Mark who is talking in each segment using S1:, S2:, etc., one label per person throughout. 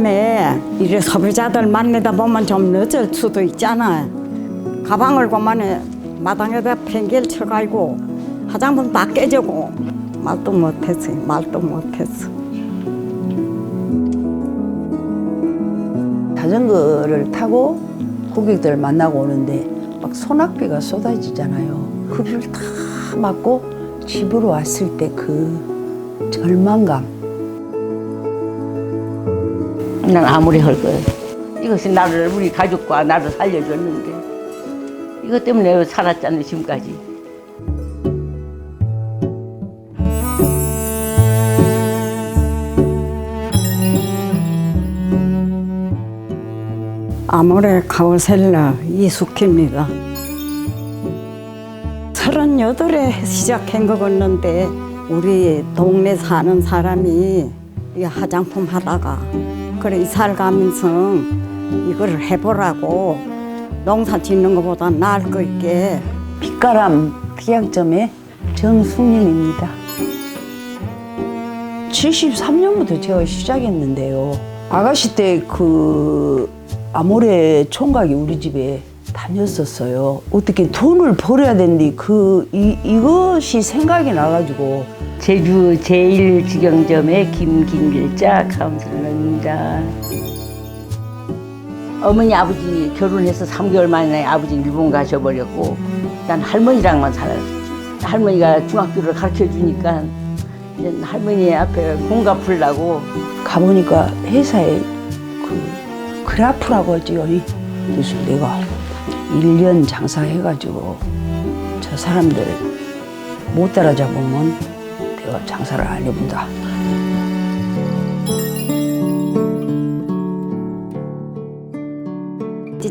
S1: 밤에 이래 소비자들 만나다 보면 좀 늦을 수도 있잖아. 가방을 그만에 마당에다 팽개를 쳐가지고 화장품 다 깨지고 말도 못했어. 말도 못했어.
S2: 자전거를 타고 고객들 만나고 오는데 막 소낙비가 쏟아지잖아요. 그 비를 다 맞고 집으로 왔을 때 그 절망감.
S3: 난 아무리 할 거야. 이것이 나를 우리 가족과 나를 살려줬는데 이것 때문에 살았잖아 지금까지.
S1: 아모레 카우셀러 이숙희입니다. 서른여덟에 시작한 거였는데 우리 동네 사는 사람이 이 화장품 하다가 그래 이사를 가면서 이걸 해보라고 농사 짓는 것보다 나을 거 있게
S2: 빛가람 특약점의 정숙님입니다. 73년부터 제가 시작했는데요. 아가씨 때 그 아모레 총각이 우리 집에 다녔었어요. 어떻게 돈을 벌어야 되는데 그 이, 이것이 생각이 나가지고
S3: 제주 제1직영점의 김긴길자 카운슬러입니다. 어머니 아버지 결혼해서 3개월 만에 아버지 일본 가셔버렸고 난 할머니랑만 살았지. 할머니가 중학교를 가르쳐 주니까 할머니 앞에 공 갚으려고
S2: 가보니까 회사에 그 그래프라고 하지요. 이. 그래서 내가 1년 장사해가지고 저 사람들 못 따라잡으면 내가 장사를 안 해본다.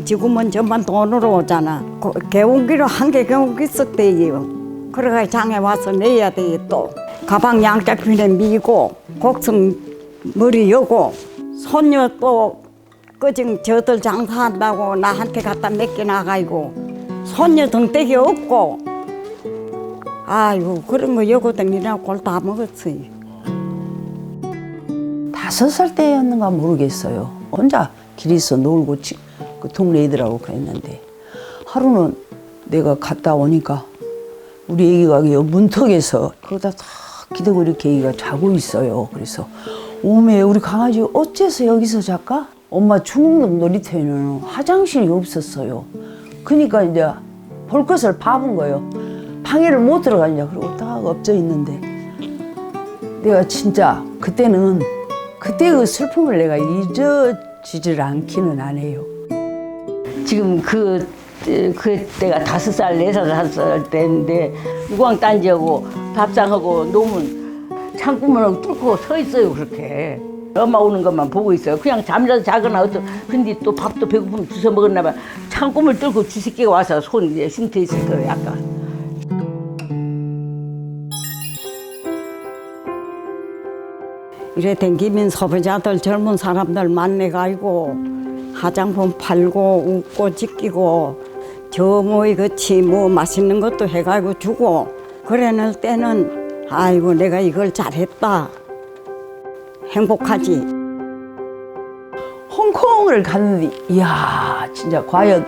S1: 지금은 전만 돈으로 오잖아. 그 개운기로 한 개 개운기 썼대요. 그래가 장에 와서 내야 돼 또. 가방 양짝핀에 미고 곡성 머리 여고 손녀 또 그정 저들 장사한다고 나한테 갖다 맡겨 나가고 손녀 등대기 없고 아이고 그런 거 여고 다니라 골다 먹었어요.
S2: 다섯 살 때였는가 모르겠어요. 혼자 길에서 놀고 지- 그 동네 애들하고 그랬는데 하루는 내가 갔다 오니까 우리 애기가 여 문턱에서 거기다 다 기대고 이렇게 애기가 자고 있어요. 그래서 오메 우리 강아지 어째서 여기서 잘까? 엄마 중흥동 놀이터에는 화장실이 없었어요. 그러니까 이제 볼 것을 봐본 거예요. 방해를 못 들어가냐 그러고 딱 엎져 있는데 내가 진짜 그때는 그때 그 슬픔을 내가 잊어지질 않기는 안 해요.
S3: 지금 그 그때가 다섯 살, 네 살, 다섯 살 때인데 유광 딴지하고 밥상하고 놓으면 창구문을 뚫고 서 있어요 그렇게. 엄마 오는 것만 보고 있어요. 그냥 잠이라도 자거나 어쩌. 근데 또 밥도 배고프면 주워 먹었나 봐. 창구문을 뚫고 쥐새끼가 와서 손 이제 흉터 있을 거예요 약간.
S1: 이래 댕기면 소비자들 젊은 사람들 만나가지고 화장품 팔고 웃고 지키고 저 뭐이 그치 뭐 맛있는 것도 해가지고 주고 그래낼 때는 아이고 내가 이걸 잘했다. 행복하지.
S2: 홍콩을 갔는데 이야 진짜 과연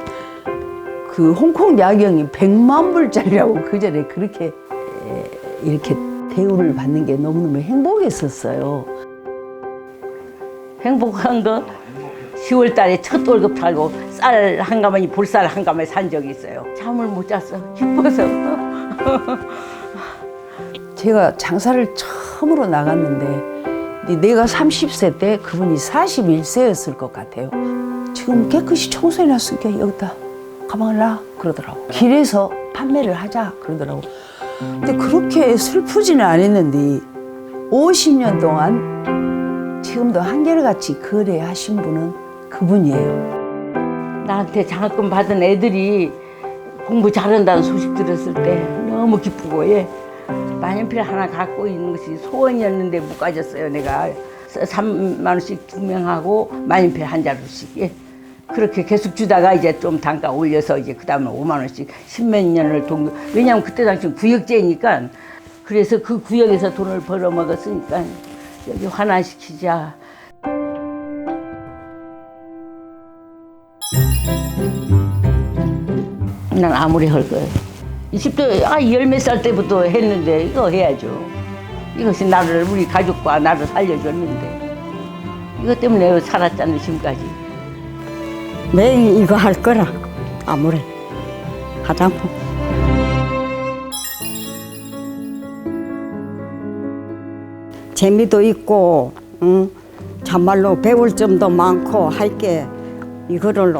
S2: 그 홍콩 야경이 100만 불짜리라고 그 전에 그렇게 에, 이렇게 대우를 받는 게 너무너무 행복했었어요.
S3: 행복한 거 10월 달에 첫 월급 달고 쌀 한 가마니 볼쌀 한 가마니 산 적이 있어요. 잠을 못 잤어. 기뻐서.
S2: 제가 장사를 처음으로 나갔는데 내가 30세 때 그분이 41세였을 것 같아요. 지금 깨끗이 청소해놨으니까 여기다 가방을 놔 그러더라고. 길에서 판매를 하자 그러더라고. 근데 그렇게 슬프지는 않았는데 50년 동안 지금도 한결같이 거래하신 분은 그분이에요.
S3: 나한테 장학금 받은 애들이 공부 잘한다는 소식 들었을 때 너무 기쁘고 예. 만연필 하나 갖고 있는 것이 소원이었는데 못 가졌어요 내가 3만 원씩 두 명하고 만연필 한 자루씩 예. 그렇게 계속 주다가 이제 좀 단가 올려서 이제 그 다음에 5만 원씩 십몇 년을 동 왜냐면 그때 당시 구역제니까 그래서 그 구역에서 돈을 벌어 먹었으니까 여기 환원시키자. 난 아무리 할 거예요. 20대 아열 몇 살 때부터 했는데 이거 해야죠. 이것이 나를 우리 가족과 나를 살려줬는데 이것 때문에 살았잖아, 지금까지.
S1: 매일 이거 할 거라 아무래 화장품 재미도 있고 응? 참말로 배울 점도 많고 할게 이거를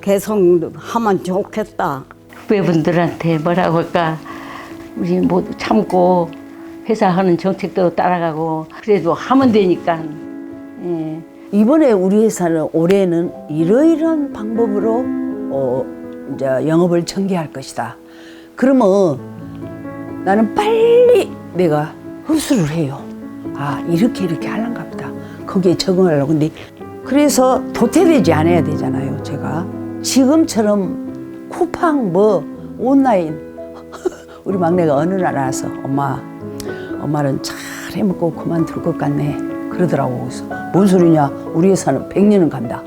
S1: 계속 하면 좋겠다.
S3: 후배분들한테 뭐라고 할까 우리 모두 참고 회사 하는 정책도 따라가고 그래도 하면 되니까 예.
S2: 이번에 우리 회사는 올해는 이러이러한 방법으로 어, 이제 영업을 전개할 것이다. 그러면 나는 빨리 내가 흡수를 해요. 아 이렇게 이렇게 하는가 보다. 거기에 적응하려고. 근데 그래서 도태되지 않아야 되잖아요. 제가 지금처럼 쿠팡 뭐 온라인 우리 막내가 어느 날 와서 엄마 엄마는 잘 해먹고 그만둘 것 같네 그러더라고 그래서 뭔 소리냐? 우리 회사는 100년은 간다.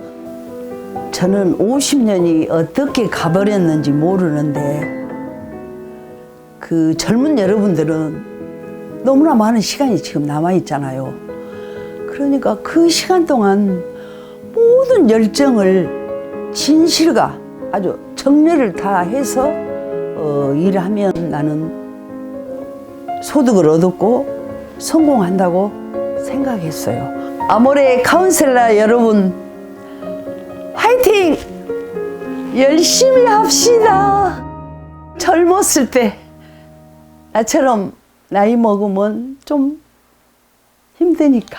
S2: 저는 50년이 어떻게 가버렸는지 모르는데 그 젊은 여러분들은 너무나 많은 시간이 지금 남아 있잖아요. 그러니까 그 시간 동안 모든 열정을 진실과 아주 정렬을 다 해서 어, 일하면 나는 소득을 얻었고 성공한다고 생각했어요. 아모레 카운셀러 여러분, 화이팅! 열심히 합시다. 젊었을 때, 나처럼 나이 먹으면 좀 힘드니까.